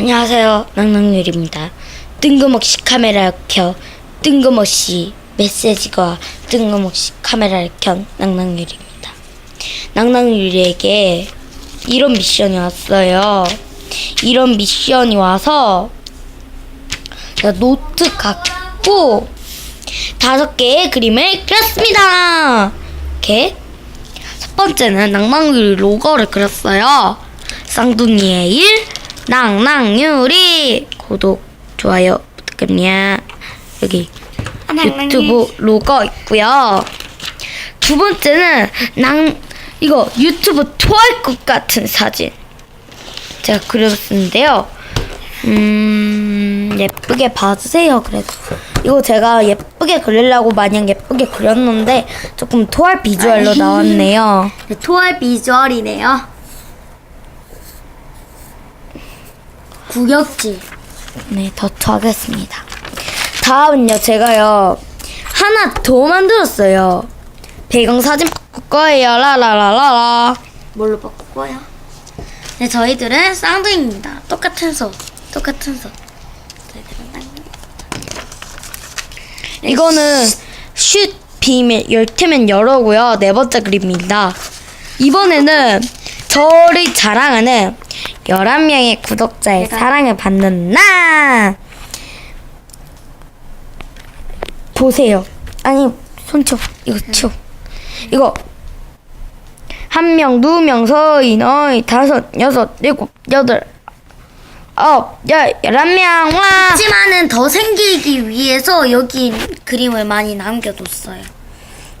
안녕하세요. 낭낭유리입니다. 뜬금없이 카메라를 켜 뜬금없이 메시지가 뜬금없이 카메라를 켠 낭낭유리입니다. 낭낭유리에게 이런 미션이 왔어요. 이런 미션이 와서 노트 갖고 다섯 개의 그림을 그렸습니다. 이렇게 첫 번째는 낭낭유리 로고를 그렸어요. 쌍둥이의 일, 낭낭유리 구독, 좋아요 부탁드립니다. 여기 유튜브 로고 있고요. 두 번째는 낭 이거 유튜브 토할 것 같은 사진 제가 그렸는데요. 음 예쁘게 봐주세요. 그래도 이거 제가 예쁘게 그리려고 마냥 예쁘게 그렸는데 조금 토할 비주얼로. 나왔네요. 토할 비주얼이네요. 구역질. 네, 더 하겠습니다. 다음은요, 제가요, 하나 더 만들었어요. 배경 사진 바꿀 거예요, 라라라라라. 뭘로 바꿀 거야? 네, 저희들은 쌍둥이입니다. 똑같은 소. 똑같은 소. 이거는 슛 비밀, 열테면 열어고요. 네 번째 그림입니다. 이번에는 저를 자랑하는 11명의 구독자의 내가- 사랑을 받는 나! 보세요. 아니, 손쳐. 이거 쳐. 이거. 한 명, 두 명, 서인, 어이, 다섯, 여섯, 일곱, 여덟, 아홉, 열, 열한 명, 와! 하지만은 더 생기기 위해서 여기 그림을 많이 남겨뒀어요.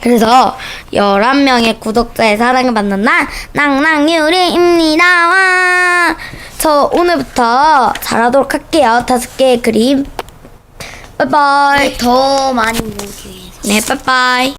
그래서 11명의 구독자의 사랑을 받는 난 낭낭유리입니다. 와! 저 오늘부터 잘하도록 할게요. 다섯 개의 그림. 빠이빠이. 더 많이 모으기 위해서. 네, 빠이빠이.